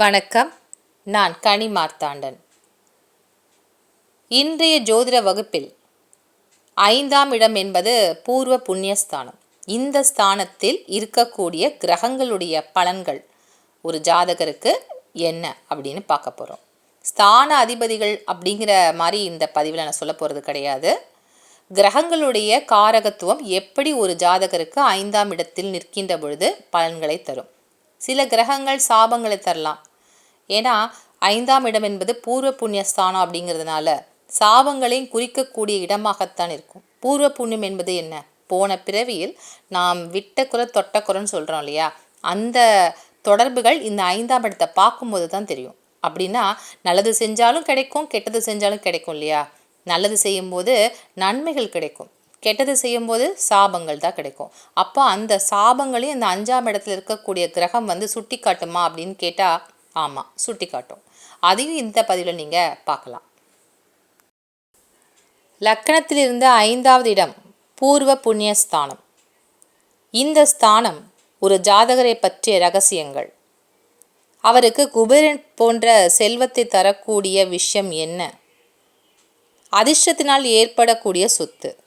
வணக்கம். நான் கனி மார்த்தாண்டன். இன்றைய ஜோதிட வகுப்பில் ஐந்தாம் இடம் என்பது பூர்வ புண்ணியஸ்தானம். இந்த ஸ்தானத்தில் இருக்கக்கூடிய கிரகங்களுடைய பலன்கள் ஒரு ஜாதகருக்கு என்ன அப்படின்னு பார்க்க போகிறோம் ஸ்தான அதிபதிகள் அப்படிங்கிற மாதிரி இந்த பதிவில் நான் சொல்ல போகிறது கிடையாது. கிரகங்களுடைய காரகத்துவம் எப்படி ஒரு ஜாதகருக்கு ஐந்தாம் இடத்தில் நிற்கின்ற பொழுது பலன்களை தரும்? சில கிரகங்கள் சாபங்களை தரலாம். ஏன்னா ஐந்தாம் இடம் என்பது பூர்வ புண்ணியஸ்தானம் அப்படிங்கிறதுனால சாபங்களையும் குறிக்கக்கூடிய இடமாகத்தான் இருக்கும். பூர்வ புண்ணியம் என்பது என்ன? போன பிறவியில் நாம் விட்ட குறை தொட்ட குறைன்னு சொல்கிறோம் இல்லையா? அந்த தொடர்புகள் இந்த ஐந்தாம் இடத்தை பார்க்கும்போது தான் தெரியும். அப்படின்னா நல்லது செஞ்சாலும் கிடைக்கும் கெட்டது செஞ்சாலும் கிடைக்கும் இல்லையா? நல்லது செய்யும்போது நன்மைகள் கிடைக்கும். கெட்டது செய்யும்போது சாபங்கள் தான் கிடைக்கும். அப்போ அந்த சாபங்களையும் இந்த அஞ்சாம் இடத்துல இருக்கக்கூடிய கிரகம் வந்து சுட்டி காட்டுமா அப்படின்னு கேட்டால் ஆமாம் சுட்டி காட்டும் அதையும் இந்த பதிவில் நீங்கள் பார்க்கலாம். லக்கணத்திலிருந்து ஐந்தாவது இடம் பூர்வ புண்ணியஸ்தானம். இந்த ஸ்தானம் ஒரு ஜாதகரை பற்றிய ரகசியங்கள். அவருக்கு குபேரன் போன்ற செல்வத்தை தரக்கூடிய விஷயம் என்ன? அதிர்ஷ்டத்தினால் ஏற்படக்கூடிய சொத்து.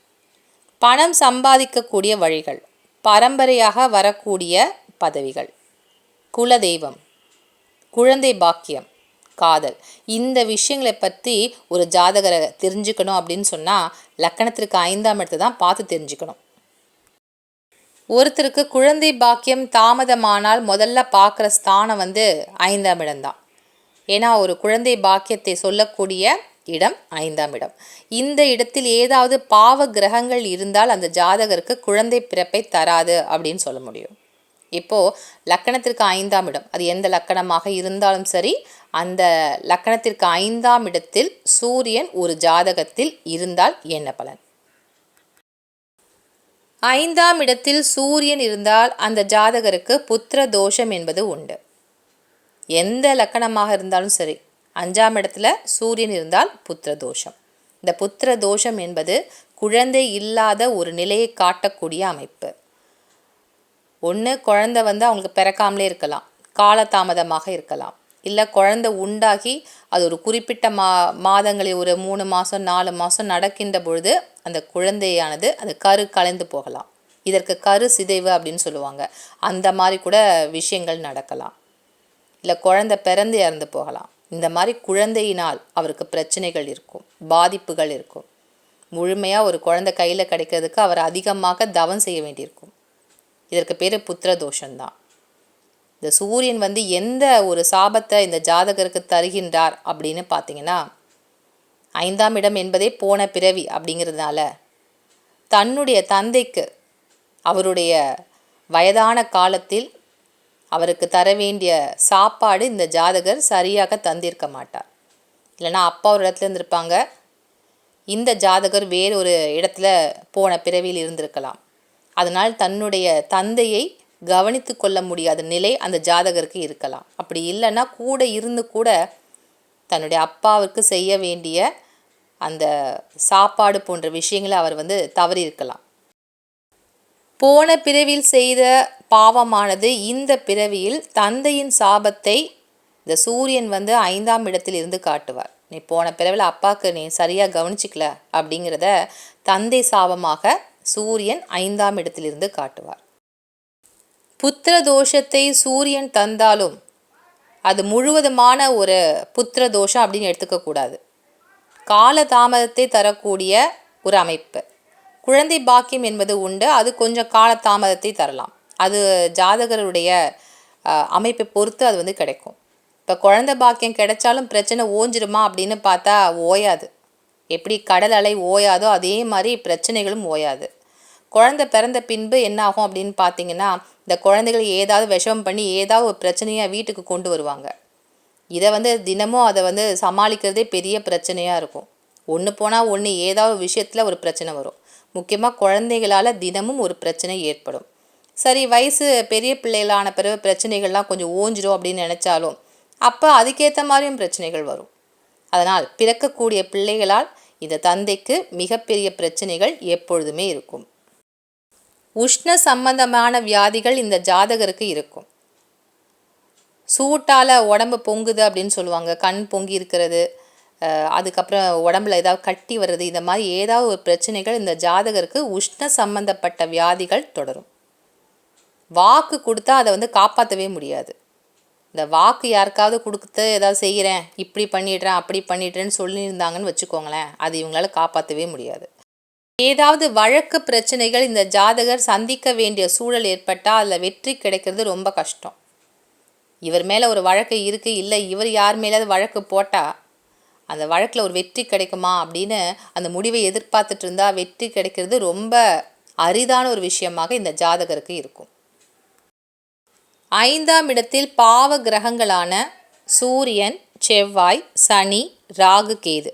பணம் சம்பாதிக்கக்கூடிய வழிகள். பரம்பரையாக வரக்கூடிய பதவிகள். குலதெய்வம். குழந்தை பாக்கியம் காதல். இந்த விஷயங்களை பற்றி ஒரு ஜாதகரை தெரிஞ்சுக்கணும் அப்படின்னு சொன்னால் லக்கணத்திற்கு ஐந்தாம் இடத்தை தான் பார்த்து தெரிஞ்சுக்கணும். ஒருத்தருக்கு குழந்தை பாக்கியம் தாமதமானால் முதல்ல பார்க்குற ஸ்தானம் வந்து ஐந்தாம் இடம்தான் ஏன்னா ஒரு குழந்தை பாக்கியத்தை சொல்லக்கூடிய இடம் ஐந்தாம் இடம். இந்த இடத்தில் ஏதாவது பாவ கிரகங்கள் இருந்தால் அந்த ஜாதகருக்கு குழந்தை பிறப்பை தராது அப்படின்னு சொல்ல முடியும். இப்போது லக்கணத்திற்கு ஐந்தாம் இடம். அது எந்த லக்கணமாக இருந்தாலும் சரி அந்த லக்கணத்திற்கு ஐந்தாம் இடத்தில் சூரியன் ஒரு ஜாதகத்தில் இருந்தால் என்ன பலன்? ஐந்தாம் இடத்தில் சூரியன் இருந்தால் அந்த ஜாதகருக்கு புத்திர தோஷம் என்பது உண்டு. எந்த லக்கணமாக இருந்தாலும் சரி அஞ்சாம் இடத்துல சூரியன் இருந்தால் புத்திர தோஷம். இந்த புத்திர தோஷம் என்பது குழந்தை இல்லாத ஒரு நிலையை காட்டக்கூடிய அமைப்பு. ஒன்று குழந்த வந்து அவங்களுக்கு பிறக்காமலே இருக்கலாம் காலதாமதமாக இருக்கலாம். இல்லை குழந்த உண்டாகி அது ஒரு குறிப்பிட்ட மா மாதங்களில் ஒரு மூணு மாதம் நாலு மாதம் நடக்கின்ற பொழுது அந்த குழந்தையானது அந்த கரு கலைந்து போகலாம். இதற்கு கரு சிதைவு அப்படின்னு சொல்லுவாங்க. அந்த மாதிரி கூட விஷயங்கள் நடக்கலாம். இல்லை குழந்தை பிறந்து இறந்து போகலாம். இந்த மாதிரி குழந்தையினால் அவருக்கு பிரச்சனைகள் இருக்கும் பாதிப்புகள் இருக்கும். முழுமையாக ஒரு குழந்தை கையில் கிடைக்கிறதுக்கு அவர் அதிகமாக தவம் செய்ய வேண்டியிருக்கும். இதற்கு பேர் புத்திர தோஷம்தான் இந்த சூரியன் வந்து எந்த ஒரு சாபத்தை இந்த ஜாதகருக்கு தருகின்றார் அப்படின்னு பார்த்தீங்கன்னா ஐந்தாம் இடம் என்பதே போன பிறவி அப்படிங்கிறதுனால தன்னுடைய தந்தைக்கு அவருடைய வயதான காலத்தில் அவருக்கு தர வேண்டிய சாப்பாடு இந்த ஜாதகர் சரியாக தந்திருக்க மாட்டார். இல்லைனா அப்பா ஒரு இடத்துல இருந்திருப்பாங்க இந்த ஜாதகர் வேறு ஒரு இடத்துல போன பிறவியில் இருந்திருக்கலாம். அதனால் தன்னுடைய தந்தையை கவனித்து கொள்ள முடியாத நிலை அந்த ஜாதகருக்கு இருக்கலாம். அப்படி இல்லைன்னா கூட இருந்து கூட தன்னுடைய அப்பாவுக்கு செய்ய வேண்டிய அந்த சாப்பாடு போன்ற விஷயங்களை அவர் வந்து தவறி இருக்கலாம் போன பிறவியில் செய்த பாவமானது இந்த பிறவியில் தந்தையின் சாபத்தை இந்த சூரியன் வந்து ஐந்தாம் இடத்தில் இருந்து காட்டுவார். நீ போன பிறவில் அப்பாவுக்கு நீ சரியாக கவனிச்சிக்கல அப்படிங்கிறத தந்தை சாபமாக சூரியன் ஐந்தாம் இடத்திலிருந்து காட்டுவார். புத்திர தோஷத்தை சூரியன் தந்தாலும் அது முழுவதுமான ஒரு புத்திர தோஷம் அப்படின்னு எடுத்துக்கக்கூடாது. கால தாமதத்தை தரக்கூடிய ஒரு அமைப்பு. குழந்தை பாக்கியம் என்பது உண்டு அது கொஞ்சம் கால தாமதத்தை தரலாம். அது ஜாதகருடைய அமைப்பை பொறுத்து அது வந்து கிடைக்கும். இப்போ குழந்தை பாக்கியம் கிடைச்சாலும் பிரச்சனை ஓஞ்சிருமா அப்படின்னு பார்த்தா ஓயாது. எப்படி கடல் அலை ஓயாதோ அதே மாதிரி பிரச்சனைகளும் ஓயாது. குழந்தை பிறந்த பின்பு என்ன ஆகும் அப்படின்னு பார்த்தீங்கன்னா இந்த குழந்தைகளை ஏதாவது விஷம் பண்ணி ஏதாவது ஒரு பிரச்சனையாக வீட்டுக்கு கொண்டு வருவாங்க. இதை வந்து தினமும் அதை வந்து சமாளிக்கிறதே பெரிய பிரச்சனையாக இருக்கும். ஒன்று போனால் ஒன்று ஏதாவது விஷயத்தில் ஒரு பிரச்சனை வரும். முக்கியமாக குழந்தைகளால் தினமும் ஒரு பிரச்சனை ஏற்படும். சரி வயசு பெரிய பிள்ளைகளான பிறகு பிரச்சனைகள்லாம் கொஞ்சம் ஓஞ்சிடும் அப்படின்னு நினச்சாலும் அப்போ அதுக்கேற்ற மாதிரியும் பிரச்சனைகள் வரும். அதனால் பிறக்கக்கூடிய பிள்ளைகளால் இந்த தந்தைக்கு மிகப்பெரிய பிரச்சனைகள் எப்பொழுதுமே இருக்கும். உஷ்ண சம்பந்தமான வியாதிகள் இந்த ஜாதகருக்கு இருக்கும். சூட்டால் உடம்பு பொங்குது அப்படின்னு சொல்லுவாங்க. கண் பொங்கி இருக்கிறது அதுக்கப்புறம் உடம்புல ஏதாவது கட்டி வர்றது இந்த மாதிரி ஏதாவது ஒரு பிரச்சனைகள் இந்த ஜாதகருக்கு உஷ்ண சம்பந்தப்பட்ட வியாதிகள் தொடரும். வாக்கு கொடுத்தா அதை வந்து காப்பாற்றவே முடியாது. இந்த வாக்கு யாருக்காவது கொடுத்து ஏதாவது செய்கிறேன் இப்படி பண்ணிடுறேன் அப்படி பண்ணிடுறேன்னு சொல்லியிருந்தாங்கன்னு வச்சுக்கோங்களேன் அது இவங்களால காப்பாற்றவே முடியாது. ஏதாவது வழக்கு பிரச்சனைகள் இந்த ஜாதகர் சந்திக்க வேண்டிய சூழல் ஏற்பட்டால் அதில் வெற்றி கிடைக்கிறது ரொம்ப கஷ்டம். இவர் மேலே ஒரு வழக்கு இருக்குது இல்லை இவர் யார் மேலேயாவது வழக்கு போட்டால் அந்த வழக்கில் ஒரு வெற்றி கிடைக்குமா அப்படின்னு அந்த முடிவை எதிர்பார்த்துட்டு இருந்தால் வெற்றி கிடைக்கிறது ரொம்ப அரிதான ஒரு விஷயமாக இந்த ஜாதகருக்கு இருக்கும். ஐந்தாம் இடத்தில் பாவ கிரகங்களான சூரியன் செவ்வாய் சனி ராகு கேது.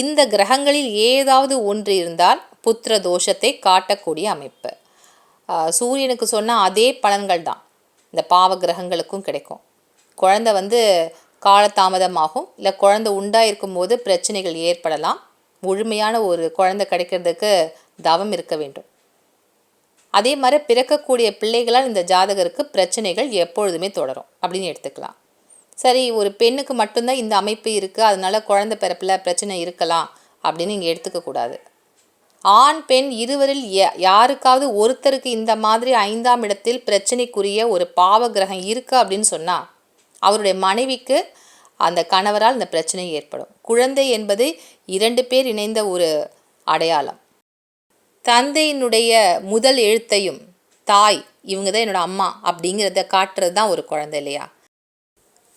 இந்த கிரகங்களில் ஏதாவது ஒன்று இருந்தால் புத்திர தோஷத்தை காட்டக்கூடிய அமைப்பு. சூரியனுக்கு சொன்ன அதே பலன்கள் தான். இந்த பாவ கிரகங்களுக்கும் கிடைக்கும். குழந்தை வந்து காலதாமதமாகும். இல்லை குழந்தை உண்டாயிருக்கும் போது பிரச்சனைகள் ஏற்படலாம். முழுமையான ஒரு குழந்தை கிடைக்கிறதுக்கு தவம் இருக்க வேண்டும். அதே மாதிரி பிறக்கக்கூடிய பிள்ளைகளால் இந்த ஜாதகருக்கு பிரச்சனைகள் எப்பொழுதுமே தொடரும். அப்படின்னு எடுத்துக்கலாம். சரி ஒரு பெண்ணுக்கு மட்டும்தான் இந்த அமைப்பு இருக்குது அதனால குழந்தை பிறப்பில் பிரச்சனை இருக்கலாம் அப்படின்னு இங்கே எடுத்துக்கக்கூடாது ஆண் பெண் இருவரில் யாருக்காவது ஒருத்தருக்கு இந்த மாதிரி ஐந்தாம் இடத்தில் பிரச்சனைக்குரிய ஒரு பாவ கிரகம் இருக்குது அப்படின்னு சொன்னால் அவருடைய மனைவிக்கு அந்த கணவரால் இந்த பிரச்சனை ஏற்படும். குழந்தை என்பது இரண்டு பேர் இணைந்த ஒரு அடையாளம். தந்தையினுடைய முதல் எழுத்தையும் தாய் இவங்க தான் என்னோட அம்மா அப்படிங்கிறத காட்டுறது தான் ஒரு குழந்தை இல்லையா?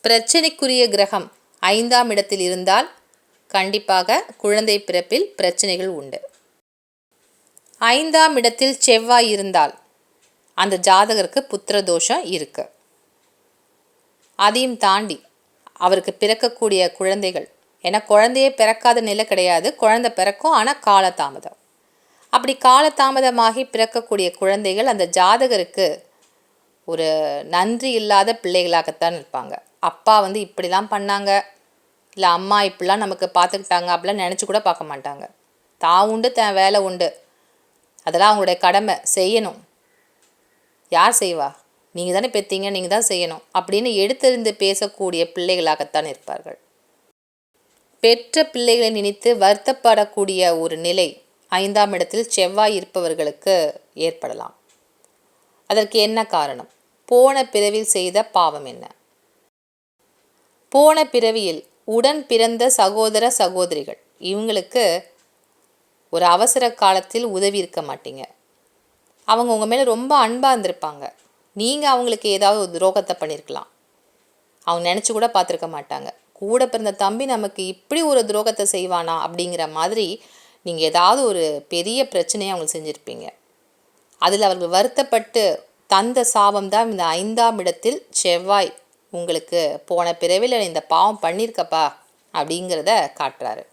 பிரச்சனைக்குரிய கிரகம் ஐந்தாம் இடத்தில் இருந்தால் கண்டிப்பாக குழந்தை பிறப்பில் பிரச்சனைகள் உண்டு. ஐந்தாம் இடத்தில் செவ்வாய் இருந்தால் அந்த ஜாதகருக்கு புத்திர தோஷம் இருக்கு. அதையும் தாண்டி அவருக்கு பிறக்கக்கூடிய குழந்தைகள் ஏன்னா குழந்தையே பிறக்காத நிலை கிடையாது குழந்தை பிறக்கும் ஆனால் காலதாமதம். அப்படி காலதாமதமாகி பிறக்கக்கூடிய குழந்தைகள் அந்த ஜாதகருக்கு ஒரு நன்றி இல்லாத பிள்ளைகளாகத்தான் இருப்பாங்க. அப்பா வந்து இப்படிலாம் பண்ணாங்க. இல்லை அம்மா இப்படிலாம் நமக்கு பார்த்துக்கிட்டாங்க அப்படிலாம் நினச்சி கூட பார்க்க மாட்டாங்க. தான் உண்டு தன் வேலை உண்டு. அதெல்லாம் அவங்களுடைய கடமை. செய்யணும். யார் செய்வா? நீங்கள் தானே பெற்றீங்க நீங்கள் தான் செய்யணும் அப்படின்னு எடுத்திருந்து பேசக்கூடிய பிள்ளைகளாகத்தான் இருப்பார்கள். பெற்ற பிள்ளைகளை நினைத்து வருத்தப்படக்கூடிய ஒரு நிலை ஐந்தாம் இடத்தில் செவ்வாய் இருப்பவர்களுக்கு ஏற்படலாம். அதற்கு என்ன காரணம்? போன பிறவியில் செய்த பாவம் என்ன? போன பிறவியில் உடன் பிறந்த சகோதர சகோதரிகள் இவங்களுக்கு ஒரு அவசர காலத்தில் உதவி இருக்க மாட்டீங்க. அவங்க உங்கள் மேலே ரொம்ப அன்பாக இருந்திருப்பாங்க. நீங்கள் அவங்களுக்கு ஏதாவது ஒரு துரோகத்தை பண்ணியிருக்கலாம் அவங்க நினச்சி கூட பார்த்துருக்க மாட்டாங்க. கூட பிறந்த தம்பி நமக்கு இப்படி ஒரு துரோகத்தை செய்வானா அப்படிங்கிற மாதிரி நீங்கள் ஏதாவது ஒரு பெரிய பிரச்சனையை அவங்களுக்கு செஞ்சுருப்பீங்க. அதில் அவர்கள் வருத்தப்பட்டு தந்த சாபம் தான் இந்த ஐந்தாம் இடத்தில் செவ்வாய் உங்களுக்கு போன பிறவியில் இந்த பாவம் பண்ணியிருக்கப்பா அப்படிங்கிறத காட்டுறாரு.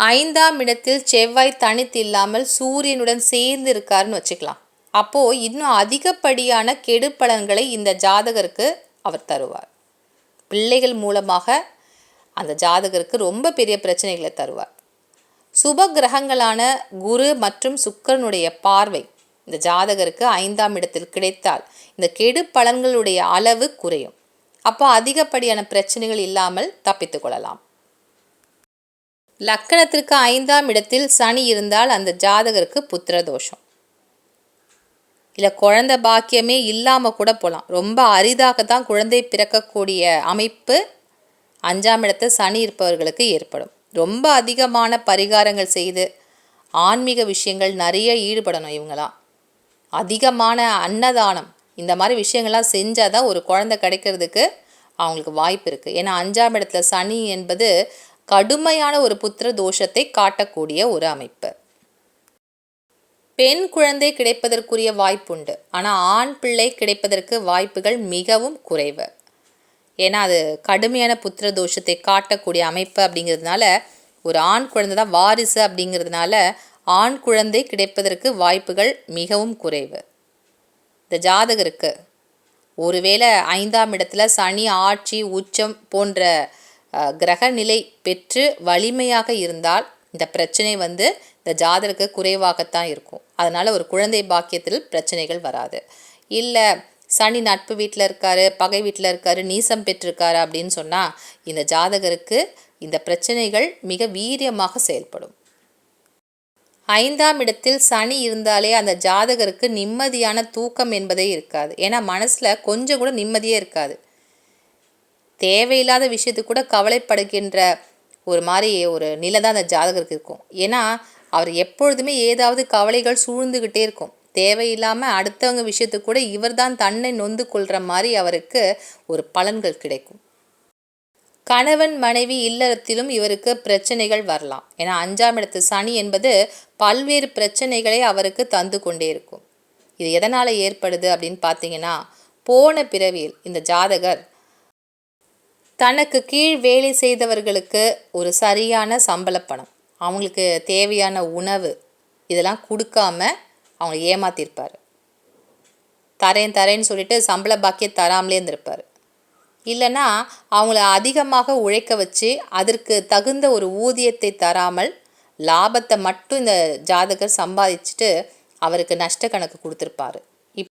ஐந்தாம் இடத்தில் செவ்வாய் தனித்து இல்லாமல் சூரியனுடன் சேர்ந்து இருக்காருன்னு வச்சுக்கலாம். அப்போது இன்னும் அதிகப்படியான கெடுபலன்களை இந்த ஜாதகருக்கு அவர் தருவார். பிள்ளைகள் மூலமாக அந்த ஜாதகருக்கு ரொம்ப பெரிய பிரச்சனைகளை தருவார். சுப கிரகங்களான குரு மற்றும் சுக்கரனுடைய பார்வை. இந்த ஜாதகருக்கு ஐந்தாம் இடத்தில் கிடைத்தால் இந்த கெடு பலன்களுடைய அளவு குறையும். அப்போ அதிகப்படியான பிரச்சனைகள் இல்லாமல் தப்பித்து கொள்ளலாம். லக்கணத்திற்கு ஐந்தாம் இடத்தில் சனி இருந்தால் அந்த ஜாதகருக்கு புத்திர தோஷம். இல்லை குழந்தை பாக்கியமே இல்லாமல் கூட போகலாம் ரொம்ப அரிதாக தான் குழந்தை பிறக்கக்கூடிய அமைப்பு அஞ்சாம் இடத்தில் சனி இருப்பவர்களுக்கு ஏற்படும். ரொம்ப அதிகமான பரிகாரங்கள் செய்து ஆன்மீக விஷயங்கள் நிறைய ஈடுபடணும் இவங்களாம். அதிகமான அன்னதானம் இந்த மாதிரி விஷயங்கள்லாம் செஞ்சால் தான் ஒரு குழந்தை கிடைக்கிறதுக்கு அவங்களுக்கு வாய்ப்பு இருக்குது ஏன்னா அஞ்சாம் இடத்துல சனி என்பது கடுமையான ஒரு புத்திர தோஷத்தை காட்டக்கூடிய ஒரு அமைப்பு. பெண் குழந்தை கிடைப்பதற்குரிய வாய்ப்புண்டு. ஆனால் ஆண் பிள்ளை கிடைப்பதற்கு வாய்ப்புகள் மிகவும் குறைவு. ஏன்னா அது கடுமையான புத்திர தோஷத்தை காட்டக்கூடிய அமைப்பு அப்படிங்கிறதுனால ஒரு ஆண் குழந்தை தான் வாரிசு அப்படிங்கிறதுனால ஆண் குழந்தை கிடைப்பதற்கு வாய்ப்புகள் மிகவும் குறைவு. இந்த ஜாதகருக்கு ஒருவேளை ஐந்தாம் இடத்துல சனி ஆட்சி உச்சம் போன்ற கிரக நிலை பெற்று வலிமையாக இருந்தால் இந்த பிரச்சனை வந்து இந்த ஜாதகருக்கு குறைவாகத்தான் இருக்கும். அதனால் ஒரு குழந்தை பாக்கியத்தில் பிரச்சனைகள் வராது. இல்லை சனி நட்பு வீட்டில் இருக்காரு பகை வீட்டில் இருக்காரு நீசம் பெற்றிருக்காரு அப்படின்னு சொன்னால் இந்த ஜாதகருக்கு இந்த பிரச்சனைகள் மிக வீரியமாக செயல்படும். ஐந்தாம் இடத்தில் சனி இருந்தாலே அந்த ஜாதகருக்கு நிம்மதியான தூக்கம் என்பதே இருக்காது. ஏன்னா மனசில் கொஞ்சம் கூட நிம்மதியே இருக்காது. தேவையில்லாத விஷயத்துக்கு கூட கவலைப்படுகின்ற ஒரு மாதிரி ஒரு நிலை தான் அந்த ஜாதகருக்கு இருக்கும். ஏன்னா அவர் எப்பொழுதுமே ஏதாவது கவலைகள் சூழ்ந்துக்கிட்டே இருக்கும். தேவையில்லாமல் அடுத்தவங்க விஷயத்துக்கு கூட இவர் தான் தன்னை நொந்து கொள்கிற மாதிரி அவருக்கு ஒரு பலன்கள் கிடைக்கும். கணவன் மனைவி இல்லறத்திலும் இவருக்கு பிரச்சனைகள் வரலாம். ஏன்னா அஞ்சாம் இடத்து சனி என்பது பல்வேறு பிரச்சனைகளை அவருக்கு தந்து கொண்டே இருக்கும். இது எதனால் ஏற்படுது அப்படின்னு பார்த்தீங்கன்னா போன பிறவியில் இந்த ஜாதகர் தனக்கு கீழ் வேலை செய்தவர்களுக்கு ஒரு சரியான சம்பள பணம் அவங்களுக்கு தேவையான உணவு இதெல்லாம் கொடுக்காம அவங்களை ஏமாத்திருப்பார். தரேன் தரேன்னு சொல்லிட்டு சம்பள பாக்கியம் தராமலே இருந்திருப்பார். இல்லைன்னா அவங்கள அதிகமாக உழைக்க வச்சு அதற்கு தகுந்த ஒரு ஊதியத்தை தராமல் லாபத்தை மட்டும் இந்த ஜாதகர் சம்பாதிச்சுட்டு அவருக்கு நஷ்ட கணக்கு கொடுத்துருப்பாரு. இப்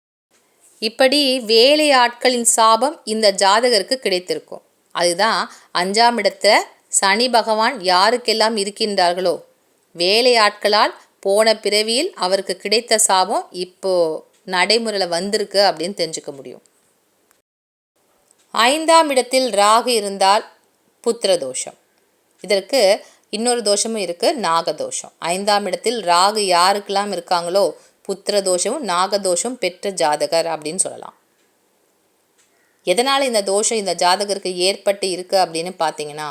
இப்படி வேலை ஆட்களின் சாபம் இந்த ஜாதகருக்கு கிடைத்திருக்கும். அதுதான் அஞ்சாம் இடத்துல சனி பகவான் யாருக்கெல்லாம் இருக்கின்றார்களோ வேலை ஆட்களால் போன பிறவியில் அவருக்கு கிடைத்த சாபம் இப்போ நடைமுறையில் வந்திருக்கு அப்படின்னு தெரிஞ்சுக்க முடியும். ஐந்தாம் இடத்தில் ராகு இருந்தால் புத்திர தோஷம். இதற்கு இன்னொரு தோஷமும் இருக்குது நாகதோஷம் ஐந்தாம் இடத்தில் ராகு யாருக்கெல்லாம் இருக்காங்களோ புத்திர தோஷமும் நாகதோஷம் பெற்ற ஜாதகர் அப்படின்னு சொல்லலாம். எதனால் இந்த தோஷம் இந்த ஜாதகருக்கு ஏற்பட்டு இருக்குது அப்படின்னு பார்த்தீங்கன்னா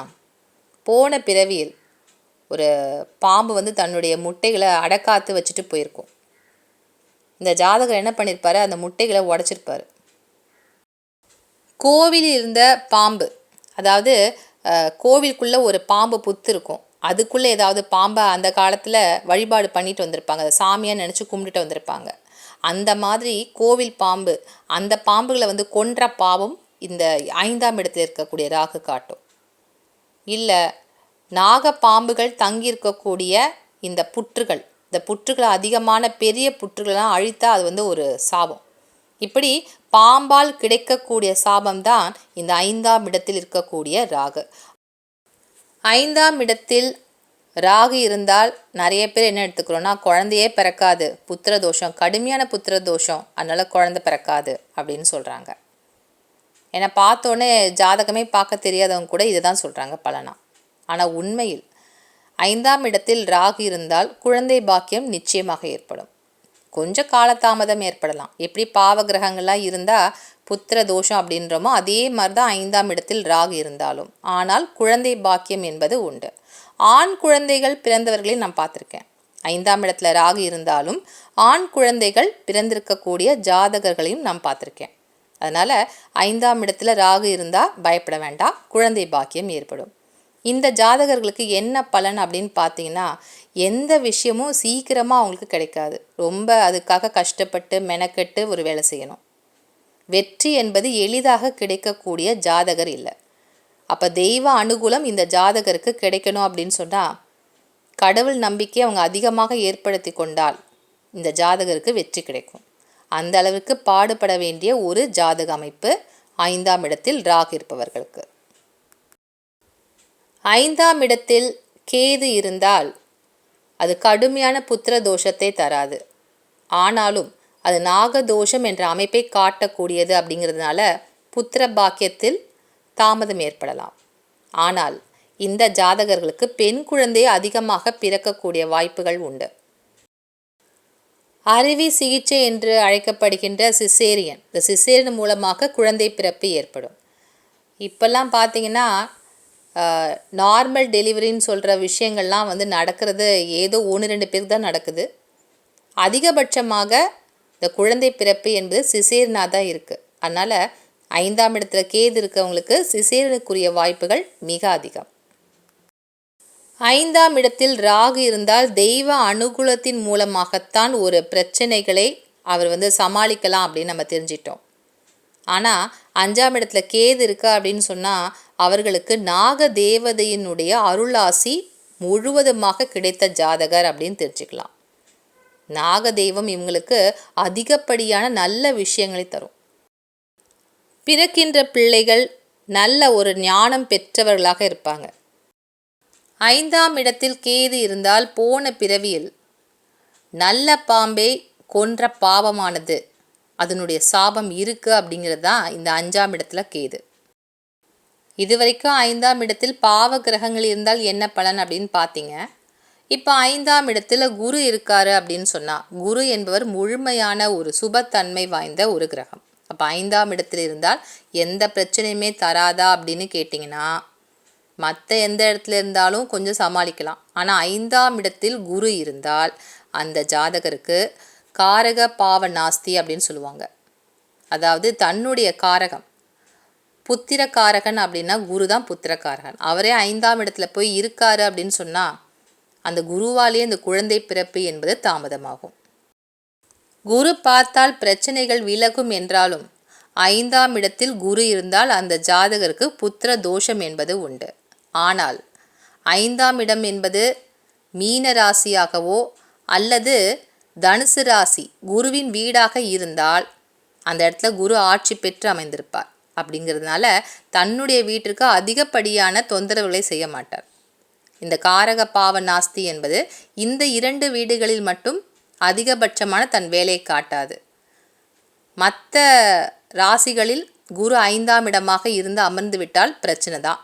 போன பிறவியில் ஒரு பாம்பு வந்து தன்னுடைய முட்டைகளை அடக்காத்து வச்சுட்டு போயிருக்கும். இந்த ஜாதகர் என்ன பண்ணியிருப்பாரு அந்த முட்டைகளை உடச்சிருப்பார். கோவிலில் இருந்த பாம்பு அதாவது கோவிலுக்குள்ளே ஒரு பாம்பு புத்து இருக்கும். அதுக்குள்ளே ஏதாவது பாம்பை அந்த காலத்தில் வழிபாடு பண்ணிட்டு வந்திருப்பாங்க. அதை சாமியாக நினச்சி கும்பிட்டுட்டு வந்திருப்பாங்க. அந்த மாதிரி கோவில் பாம்பு அந்த பாம்புகளை வந்து கொன்ற பாவம் இந்த ஐந்தாம் இடத்துல இருக்கக்கூடிய ராகு காட்டும். இல்லை நாக பாம்புகள் தங்கியிருக்கக்கூடிய இந்த புற்றுகள். இந்த புற்றுகளை அதிகமான பெரிய புற்றுகளெலாம் அழித்தா அது வந்து ஒரு சாபம். இப்படி பாம்பால் கிடைக்கக்கூடிய சாபம்தான் இந்த ஐந்தாம் இடத்தில் இருக்கக்கூடிய ராகு. ஐந்தாம் இடத்தில் ராகு இருந்தால் நிறைய பேர் என்ன எடுத்துக்கிறோன்னா குழந்தையே பிறக்காது புத்திர தோஷம் கடுமையான புத்திர தோஷம் அதனால் குழந்தை பிறக்காது அப்படின்னு சொல்கிறாங்க ஏன்னா பார்த்தோன்னே ஜாதகமே பார்க்க தெரியாதவங்க கூட இதை தான் சொல்கிறாங்க பலனா. ஆனால் உண்மையில் ஐந்தாம் இடத்தில் ராகு இருந்தால் குழந்தை பாக்கியம் நிச்சயமாக ஏற்படும். கொஞ்சம் காலதாமதம் ஏற்படலாம். எப்படி பாவ கிரகங்கள்லாம் இருந்தால் புத்திர தோஷம் அப்படின்றமோ அதே மாதிரி தான் ஐந்தாம் இடத்தில் ராகு இருந்தாலும். ஆனால் குழந்தை பாக்கியம் என்பது உண்டு. ஆண் குழந்தைகள் பிறந்தவர்களையும் நான் பார்த்துருக்கேன். ஐந்தாம் இடத்துல ராகு இருந்தாலும் ஆண் குழந்தைகள் பிறந்திருக்கக்கூடிய ஜாதகர்களையும் நான் பார்த்துருக்கேன். அதனால் ஐந்தாம் இடத்துல ராகு இருந்தால் பயப்பட வேண்டாம். குழந்தை பாக்கியம் ஏற்படும். இந்த ஜாதகர்களுக்கு என்ன பலன் அப்படின்னு பார்த்தீங்கன்னா எந்த விஷயமும் சீக்கிரமாக அவங்களுக்கு கிடைக்காது. ரொம்ப அதுக்காக கஷ்டப்பட்டு மெனக்கெட்டு ஒரு வேலை செய்யணும். வெற்றி என்பது எளிதாக கிடைக்கக்கூடிய ஜாதகர் இல்லை. அப்போ தெய்வ அனுகூலம் இந்த ஜாதகருக்கு கிடைக்கணும் அப்படின்னு சொன்னால் கடவுள் நம்பிக்கை அவங்க அதிகமாக ஏற்படுத்தி கொண்டால் இந்த ஜாதகருக்கு வெற்றி கிடைக்கும். அந்த அளவுக்கு பாடுபட வேண்டிய ஒரு ஜாதக அமைப்பு ஐந்தாம் இடத்தில் ராக் இருப்பவர்களுக்கு. ஐந்தாம் இடத்தில் கேது இருந்தால் அது கடுமையான புத்திர தோஷத்தை தராது. ஆனாலும் அது நாகதோஷம் என்ற அமைப்பை காட்டக்கூடியது அப்படிங்கிறதுனால புத்திர பாக்கியத்தில் தாமதம் ஏற்படலாம். ஆனால் இந்த ஜாதகர்களுக்கு பெண் குழந்தை அதிகமாக பிறக்கக்கூடிய வாய்ப்புகள் உண்டு. அறுவை சிகிச்சை என்று அழைக்கப்படுகின்ற சிசேரியன் இந்த சிசேரியன் மூலமாக குழந்தை பிறப்பு ஏற்படும். இப்போல்லாம் பார்த்தீங்கன்னா நார்மல் டெலிவரின்னு சொல்கிற விஷயங்கள்லாம் வந்து நடக்கிறது ஏதோ ஒன்று ரெண்டு பேருக்கு தான் நடக்குது. அதிகபட்சமாக இந்த குழந்தை பிறப்பு என்பது சிசேர்னாக தான் இருக்குது அதனால் ஐந்தாம் இடத்துல கேது இருக்கவங்களுக்கு சிசேரனுக்குரிய வாய்ப்புகள் மிக அதிகம். ஐந்தாம் இடத்தில் ராகு இருந்தால் தெய்வ அனுகூலத்தின் மூலமாகத்தான் ஒரு பிரச்சனைகளை அவர் வந்து சமாளிக்கலாம் அப்படின்னு நம்ம தெரிஞ்சிட்டோம். ஆனால் அஞ்சாம் இடத்துல கேது இருக்கா அப்படின்னு சொன்னால் அவர்களுக்கு நாக தேவதையினுடைய அருளாசி முழுவதுமாக கிடைத்த ஜாதகர் அப்படின்னு தெரிஞ்சுக்கலாம். நாக தெய்வம் இவங்களுக்கு அதிகப்படியான நல்ல விஷயங்களை தரும். பிறக்கின்ற பிள்ளைகள் நல்ல ஒரு ஞானம் பெற்றவர்களாக இருப்பாங்க. ஐந்தாம் இடத்தில் கேது இருந்தால் போன பிறவியில் நல்ல பாம்பை கொன்ற பாவமானது. அதனுடைய சாபம் இருக்கு அப்படிங்கிறது தான் இந்த அஞ்சாம் இடத்துல கேது. இது வரைக்கும் ஐந்தாம் இடத்தில் பாவ கிரகங்கள் இருந்தால் என்ன பலன் அப்படின்னு பார்த்தீங்க? இப்போ ஐந்தாம் இடத்துல குரு இருக்காரு அப்படின்னு சொன்னால் குரு என்பவர் முழுமையான ஒரு சுபத்தன்மை வாய்ந்த ஒரு கிரகம். அப்போ ஐந்தாம் இடத்தில் இருந்தால் எந்த பிரச்சனையுமே தராதா அப்படின்னு கேட்டிங்கன்னா மற்ற எந்த இடத்துல இருந்தாலும் கொஞ்சம் சமாளிக்கலாம். ஆனால் ஐந்தாம் இடத்தில் குரு இருந்தால் அந்த ஜாதகருக்கு காரக பாவ நாஸ்தி அப்படின்னு சொல்லுவாங்க. அதாவது தன்னுடைய காரகம் புத்திரக்காரகன் அப்படின்னா குரு தான் புத்திரக்காரகன். அவரே ஐந்தாம் இடத்துல போய் இருக்காரு அப்படின்னு சொன்னால் அந்த குருவாலே அந்த குழந்தை பிறப்பு என்பது தாமதமாகும். குரு பார்த்தால் பிரச்சனைகள் விலகும் என்றாலும் ஐந்தாம் இடத்தில் குரு இருந்தால் அந்த ஜாதகருக்கு புத்திர தோஷம் என்பது உண்டு. ஆனால் ஐந்தாம் இடம் என்பது மீன ராசியாகவோ அல்லது தனுசு ராசி குருவின் வீடாக இருந்தால் அந்த இடத்துல குரு ஆட்சி பெற்று அமைந்திருப்பார். அப்படிங்கிறதுனால தன்னுடைய வீட்டிற்கு அதிகப்படியான தொந்தரவுகளை செய்ய மாட்டார். இந்த காரக பாவ நாஸ்தி என்பது இந்த இரண்டு வீடுகளில் மட்டும் அதிகபட்சமான தன் வேலையை காட்டாது. மற்ற ராசிகளில் குரு ஐந்தாம் இடமாக இருந்து அமர்ந்து விட்டால் பிரச்சனை தான்.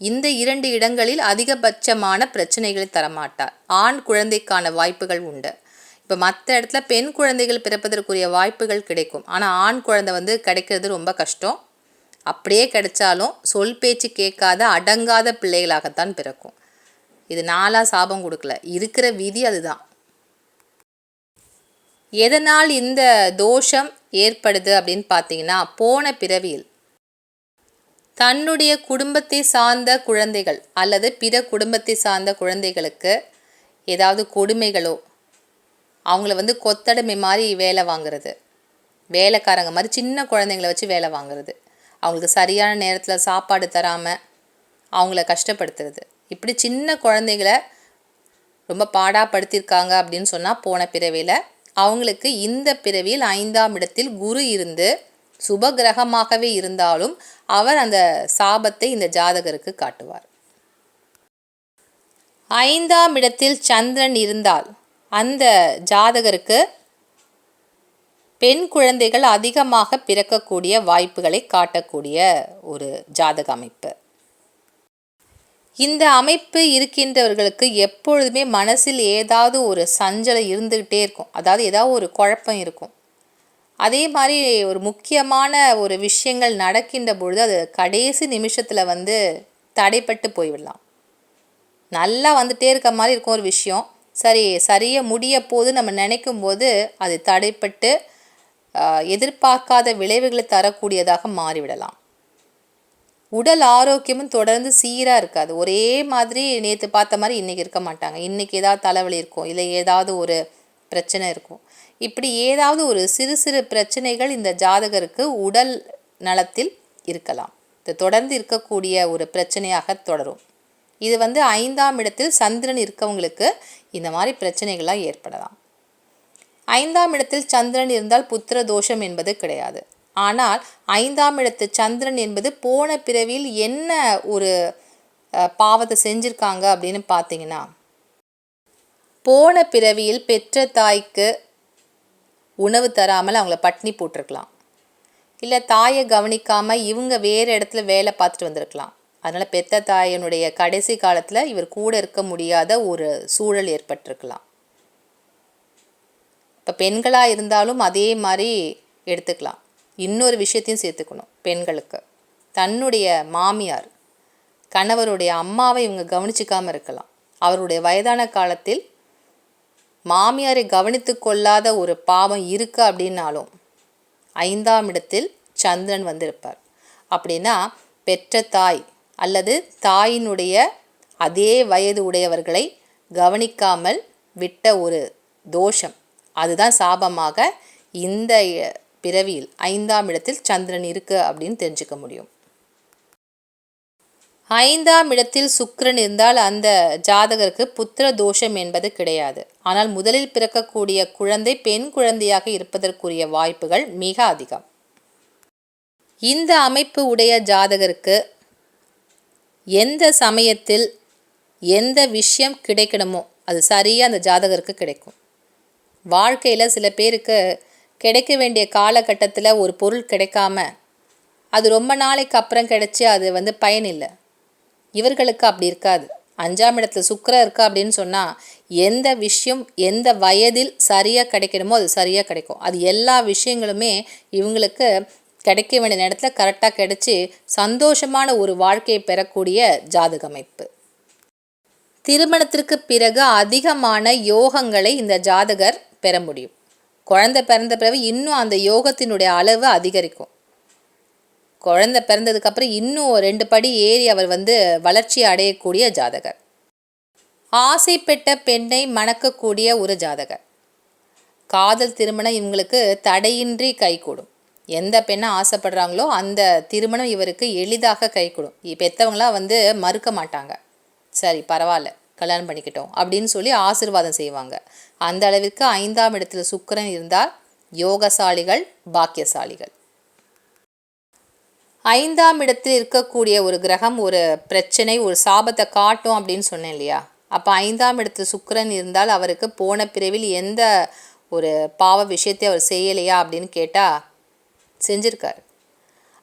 இந்த இரண்டு இடங்களில் அதிகபட்சமான பிரச்சனைகளை தரமாட்டார். ஆண் குழந்தைக்கான வாய்ப்புகள் உண்டு. இப்போ மற்ற இடத்துல பெண் குழந்தைகள் பிறப்பதற்குரிய வாய்ப்புகள் கிடைக்கும். ஆனால் ஆண் குழந்தை வந்து கிடைக்கிறது ரொம்ப கஷ்டம். அப்படியே கிடைச்சாலும் சொல் பேச்சு கேட்காத அடங்காத பிள்ளைகளாகத்தான் பிறக்கும். இது நாளாக சாபம் கொடுக்கல. இருக்கிற விதி அதுதான். எதனால் இந்த தோஷம் ஏற்படுது அப்படின்னு பார்த்தீங்கன்னா போன பிறவியில். தன்னுடைய குடும்பத்தை சார்ந்த குழந்தைகள் அல்லது பிற குடும்பத்தை சார்ந்த குழந்தைகளுக்கு ஏதாவது கொடுமைகளோ அவங்கள வந்து கொத்தடமை மாதிரி வேலை வாங்குறது. வேலைக்காரங்க மாதிரி சின்ன குழந்தைங்கள வச்சு வேலை வாங்குறது. அவங்களுக்கு சரியான நேரத்தில் சாப்பாடு தராமல் அவங்கள கஷ்டப்படுத்துறது. இப்படி சின்ன குழந்தைகளை ரொம்ப பாடாப்படுத்தியிருக்காங்க அப்படின்னு சொன்னால் போன பிறவியில் அவங்களுக்கு இந்த பிறவியில் ஐந்தாம் இடத்தில் குரு இருந்து சுப கிரகமாகவே இருந்தாலும் அவர் அந்த சாபத்தை இந்த ஜாதகருக்கு காட்டுவார். ஐந்தாம் இடத்தில் சந்திரன் இருந்தால் அந்த ஜாதகருக்கு பெண் குழந்தைகள் அதிகமாக பிறக்கக்கூடிய வாய்ப்புகளை காட்டக்கூடிய ஒரு ஜாதக அமைப்பு. இந்த அமைப்பு இருக்கின்றவர்களுக்கு எப்பொழுதுமே மனசில் ஏதாவது ஒரு சஞ்சலம் இருந்துக்கிட்டே இருக்கும். அதாவது ஏதாவது ஒரு குழப்பம் இருக்கும். அதே மாதிரி ஒரு முக்கியமான ஒரு விஷயங்கள் நடக்கின்ற பொழுது அது கடைசி நிமிஷத்தில் வந்து தடைப்பட்டு போய்விடலாம். நல்லா வந்துட்டே இருக்க மாதிரி இருக்கும் ஒரு விஷயம். சரி சரியாக முடிய போது நம்ம நினைக்கும் போது அது தடைப்பட்டு எதிர்பார்க்காத விளைவுகளை தரக்கூடியதாக மாறிவிடலாம். உடல் ஆரோக்கியமும் தொடர்ந்து சீராக இருக்காது. ஒரே மாதிரி நேற்று பார்த்த மாதிரி இன்றைக்கி இருக்க மாட்டாங்க. இன்றைக்கி ஏதாவது தலைவலி இருக்கும் இல்லை ஏதாவது ஒரு பிரச்சனை இருக்கும் இப்படி ஏதாவது ஒரு சிறு சிறு பிரச்சனைகள் இந்த ஜாதகருக்கு உடல் நலத்தில் இருக்கலாம். இது தொடர்ந்து இருக்கக்கூடிய ஒரு பிரச்சனையாக தொடரும். இது வந்து ஐந்தாம் இடத்தில் சந்திரன் இருக்கவங்களுக்கு இந்த மாதிரி பிரச்சனைகள்லாம் ஏற்படலாம். ஐந்தாம் இடத்தில் சந்திரன் இருந்தால் புத்திர தோஷம் என்பது கிடையாது. ஆனால் ஐந்தாம் இடத்து சந்திரன் என்பது போன பிறவியில் என்ன ஒரு பாவத்தை செஞ்சுருக்காங்க அப்படின்னு பார்த்தீங்கன்னா போன பிறவியில் பெற்ற தாய்க்கு உணவு தராமல் அவங்கள பட்னி போட்டிருக்கலாம். இல்லை தாயை கவனிக்காமல் இவங்க வேறு இடத்துல வேலை பார்த்துட்டு வந்திருக்கலாம். அதனால் பெத்த தாயனுடைய கடைசி காலத்தில் இவர் கூட இருக்க முடியாத ஒரு சூழல் ஏற்பட்டிருக்கலாம். இப்போ பெண்களாக இருந்தாலும் அதே மாதிரி எடுத்துக்கலாம். இன்னொரு விஷயத்தையும் சேர்த்துக்கணும் பெண்களுக்கு. தன்னுடைய மாமியார் கணவருடைய அம்மாவை இவங்க கவனிச்சிக்காமல் இருக்கலாம். அவருடைய வயதான காலத்தில் மாமியாரை கவனித்து கொள்ளாத ஒரு பாவம் இருக்கு அப்படின்னாலும் ஐந்தாம் இடத்தில் சந்திரன் வந்திருப்பார். அப்படின்னா பெற்ற தாய் அல்லது தாயினுடைய அதே வயது உடையவர்களை கவனிக்காமல் விட்ட ஒரு தோஷம். அதுதான் சாபமாக இந்த பிறவியில் ஐந்தாம் இடத்தில் சந்திரன் இருக்கு அப்படின்னு தெரிஞ்சுக்க முடியும். ஐந்தாம் இடத்தில் சுக்கிரன் இருந்தால் அந்த ஜாதகருக்கு புத்திர தோஷம் என்பது கிடையாது. ஆனால் முதலில் பிறக்கக்கூடிய குழந்தை பெண் குழந்தையாக இருப்பதற்குரிய வாய்ப்புகள் மிக அதிகம். இந்த அமைப்பு உடைய ஜாதகருக்கு எந்த சமயத்தில் எந்த விஷயம் கிடைக்கணுமோ அது சரியாக அந்த ஜாதகருக்கு கிடைக்கும். வாழ்க்கையில் சில பேருக்கு கிடைக்க வேண்டிய காலகட்டத்தில் ஒரு பொருள் கிடைக்காம அது ரொம்ப நாளைக்கு அப்புறம் கிடைச்சி அது வந்து பயன் இல்லை. இவர்களுக்கு அப்படி இருக்காது. அஞ்சாம் இடத்துல சுக்கரம் இருக்கா அப்படின்னு சொன்னால் எந்த விஷயம் எந்த வயதில் சரியாக கிடைக்கணுமோ அது சரியாக கிடைக்கும். அது எல்லா விஷயங்களுமே இவங்களுக்கு கிடைக்க வேண்டிய நேரத்தில் கரெக்டாக கிடைச்சி சந்தோஷமான ஒரு வாழ்க்கையை பெறக்கூடிய ஜாதக அமைப்பு. திருமணத்திற்கு பிறகு அதிகமான யோகங்களை இந்த ஜாதகர் பெற முடியும். குழந்தை பிறந்த பிறகு இன்னும் அந்த யோகத்தினுடைய அளவு அதிகரிக்கும். குழந்தை பிறந்ததுக்கப்புறம் இன்னும் ரெண்டு படி ஏறி அவர் வந்து வளர்ச்சி அடையக்கூடிய ஜாதகர். ஆசைப்பட்ட பெண்ணை மணக்கக்கூடிய ஒரு ஜாதகர். காதல் திருமணம் இவங்களுக்கு தடையின்றி கைகூடும். எந்த பெண்ணை ஆசைப்படுறாங்களோ அந்த திருமணம் இவருக்கு எளிதாக கைகூடும். பெற்றவங்களாம் வந்து மறுக்க மாட்டாங்க. சரி பரவாயில்ல. கல்யாணம் பண்ணிக்கிட்டோம் அப்படின்னு சொல்லி ஆசிர்வாதம் செய்வாங்க. அந்த அளவிற்கு ஐந்தாம் இடத்துல சுக்கரன் இருந்தால் யோகசாலிகள் பாக்கியசாலிகள். ஐந்தாம் இடத்தில் இருக்கக்கூடிய ஒரு கிரகம் ஒரு பிரச்சனை ஒரு சாபத்தை காட்டும் அப்படின்னு சொன்னேன் இல்லையா? அப்போ ஐந்தாம் இடத்துல சுக்கரன் இருந்தால் அவருக்கு போன பிறவில் எந்த ஒரு பாவ விஷயத்தை அவர் செய்யலையா அப்படின்னு கேட்டால் செஞ்சிருக்கார்.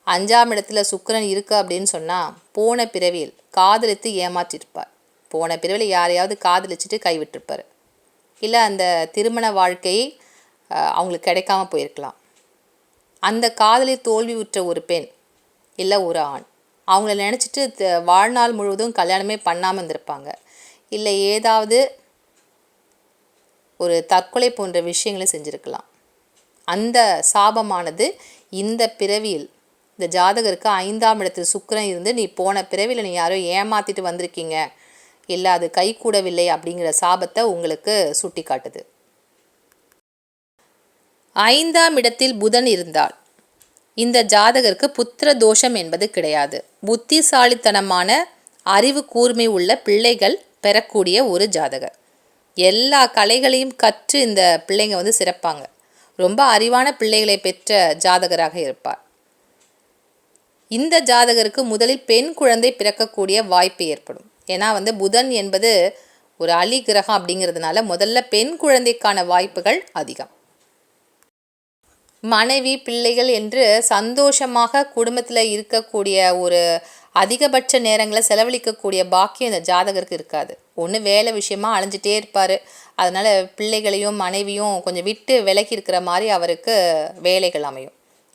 அஞ்சாம் இடத்துல சுக்கரன் இருக்கு அப்படின்னு சொன்னால் போன பிறவியில் காதலித்து ஏமாற்றிருப்பார். போன பிறவில் யாரையாவது காதலிச்சுட்டு கைவிட்டிருப்பார். இல்லை அந்த திருமண வாழ்க்கை அவங்களுக்கு கிடைக்காம போயிருக்கலாம். அந்த காதலில் தோல்வி உற்ற ஒரு பெண் இல்லை ஒரு ஆண் அவங்கள நினச்சிட்டு வாழ்நாள் முழுவதும் கல்யாணமே பண்ணாமல் இருந்திருப்பாங்க. இல்லை ஏதாவது ஒரு தற்கொலை போன்ற விஷயங்களை செஞ்சுருக்கலாம். அந்த சாபமானது இந்த பிறவியில் இந்த ஜாதகருக்கு ஐந்தாம் இடத்தில் சுக்கரன் இருந்து நீ போன பிறவியில் நீ யாரோ ஏமாற்றிட்டு வந்திருக்கீங்க இல்லை அது கை கூடவில்லை அப்படிங்கிற சாபத்தை உங்களுக்கு சுட்டி காட்டுது ஐந்தாம் இடத்தில் புதன் இருந்தால் இந்த ஜாதகருக்கு புத்திர தோஷம் என்பது கிடையாது. புத்திசாலித்தனமான அறிவு கூர்மை உள்ள பிள்ளைகள் பெறக்கூடிய ஒரு ஜாதகர். எல்லா கலைகளையும் கற்று இந்த பிள்ளைங்க வந்து சிறப்பாங்க. ரொம்ப அறிவான பிள்ளைகளை பெற்ற ஜாதகராக இருப்பார். இந்த ஜாதகருக்கு முதலில் பெண் குழந்தை பிறக்கக்கூடிய வாய்ப்பு ஏற்படும். ஏன்னா வந்து புதன் என்பது ஒரு அலி கிரகம் அப்படிங்கிறதுனால முதல்ல பெண் குழந்தைக்கான வாய்ப்புகள் அதிகம். மனைவி பிள்ளைகள் என்று சந்தோஷமாக குடும்பத்தில் இருக்கக்கூடிய ஒரு அதிகபட்ச நேரங்களை செலவழிக்கக்கூடிய பாக்கியம் இந்த ஜாதகருக்கு இருக்காது. ஒன்று வேலை விஷயமா அலைஞ்சிட்டே இருப்பார். அதனால் பிள்ளைகளையும் மனைவியும் கொஞ்சம் விட்டு விலகி இருக்கிற மாதிரி அவருக்கு வேலைகள் அமையும்.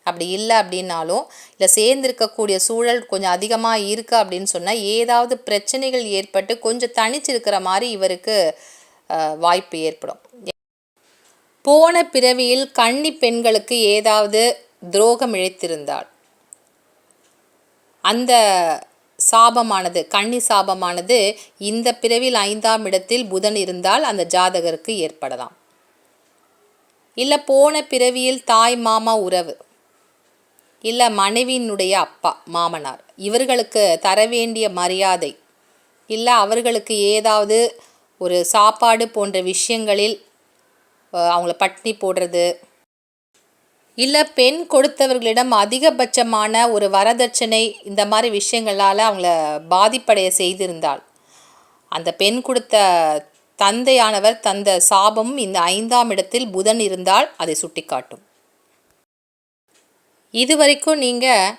அப்படி இல்லை அப்படின்னாலும் இல்லை சேர்ந்திருக்கக்கூடிய சூழல் கொஞ்சம் அதிகமாக இருக்குது அப்படின்னு சொன்னால் ஏதாவது பிரச்சனைகள் ஏற்பட்டு கொஞ்சம் தனிச்சிருக்கிற மாதிரி இவருக்கு வாய்ப்பு ஏற்படும். போன பிறவியில் கன்னி பெண்களுக்கு ஏதாவது துரோகம் இழைத்திருந்தாள். அந்த சாபமானது கன்னி சாபமானது இந்த பிறவில் ஐந்தாம் இடத்தில் புதன் இருந்தால் அந்த ஜாதகருக்கு ஏற்படலாம். இல்லை போன பிறவியில் தாய் மாமா உறவு. இல்லை மனைவியினுடைய அப்பா மாமனார். இவர்களுக்கு தர வேண்டிய மரியாதை. இல்லை அவர்களுக்கு ஏதாவது ஒரு சாப்பாடு போன்ற விஷயங்களில் அவங்கள பட்னி போடுறது. இல்லை பெண் கொடுத்தவர்களிடம் அதிகபட்சமான ஒரு வரதட்சணை இந்த மாதிரி விஷயங்களால் அவங்கள பாதிப்படைய செய்திருந்தால் அந்த பெண் கொடுத்த தந்தையானவர் தந்த சாபமும் இந்த ஐந்தாம் இடத்தில் புதன் இருந்தால் அதை சுட்டிக்காட்டும். இதுவரைக்கும் நீங்கள்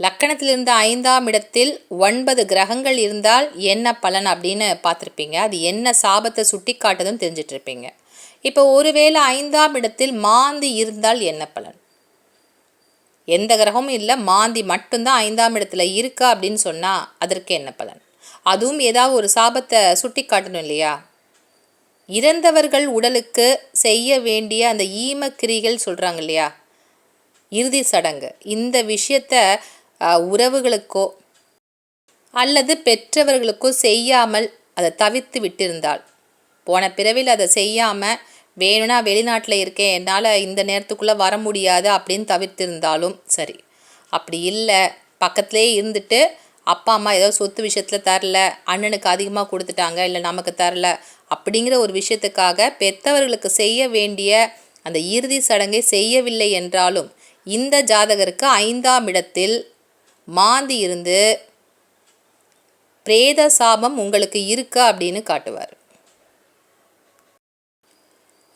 லக்கணத்தில் இருந்த ஐந்தாம் இடத்தில் ஒன்பது கிரகங்கள் இருந்தால் என்ன பலன் அப்படின்னு பார்த்துருப்பீங்க. அது என்ன சாபத்தை சுட்டி காட்டுதுன்னு தெரிஞ்சிட்ருப்பீங்க இப்போ ஒருவேளை ஐந்தாம் இடத்தில் மாந்தி இருந்தால் என்ன பலன்? எந்த கிரகமும் இல்லை மாந்தி மட்டும்தான் ஐந்தாம் இடத்துல இருக்கா அப்படின்னு சொன்னால் அதற்கு என்ன பலன்? அதுவும் ஏதாவது ஒரு சாபத்தை சுட்டி காட்டணும் இல்லையா? இறந்தவர்கள் உடலுக்கு செய்ய வேண்டிய அந்த ஈமக்கிரிகள் சொல்கிறாங்க இல்லையா? இறுதி சடங்கு. இந்த விஷயத்த உறவுகளுக்கோ அல்லது பெற்றவர்களுக்கோ செய்யாமல் அதை தவிர்த்து விட்டிருந்தால் போன பிறவில் அதை செய்யாமல் வேணும்னா வெளிநாட்டில் இருக்கேன் என்னால் இந்த நேரத்துக்குள்ளே வர முடியாது அப்படின்னு தவிர்த்திருந்தாலும் சரி. அப்படி இல்லை. பக்கத்துலேயே இருந்துட்டு அப்பா அம்மா ஏதோ சொத்து விஷயத்தில் தரல அண்ணனுக்கு அதிகமாக கொடுத்துட்டாங்க இல்லை நமக்கு தரல அப்படிங்கிற ஒரு விஷயத்துக்காக பெற்றவர்களுக்கு செய்ய வேண்டிய அந்த இறுதி சடங்கை செய்யவில்லை என்றாலும் இந்த ஜாதகருக்கு ஐந்தாம் இடத்தில் மாந்தி இருந்து பிரேத சாபம் உங்களுக்கு இருக்கா அப்படின்னு காட்டுவார்.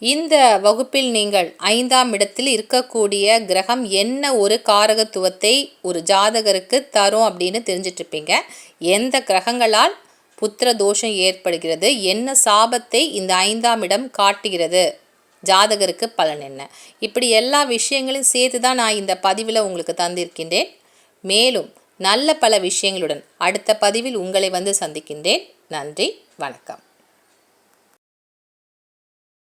இந்த வகுப்பில் நீங்கள் ஐந்தாம் இடத்தில் இருக்கக்கூடிய கிரகம் என்ன ஒரு காரகத்துவத்தை ஒரு ஜாதகருக்கு தரும் அப்படின்னு தெரிஞ்சிட்ருப்பீங்க. எந்த கிரகங்களால் புத்திர தோஷம் ஏற்படுகிறது என்ன சாபத்தை இந்த ஐந்தாம் இடம் காட்டுகிறது ஜாதகருக்கு பலன் என்ன? இப்படி எல்லா விஷயங்களும் சேர்த்து தான் நான் இந்த பதிவில் உங்களுக்கு தந்திருக்கின்றேன். மேலும் நல்ல பல விஷயங்களுடன் அடுத்த பதிவில் உங்களை வந்து சந்திக்கின்றேன். நன்றி வணக்கம்.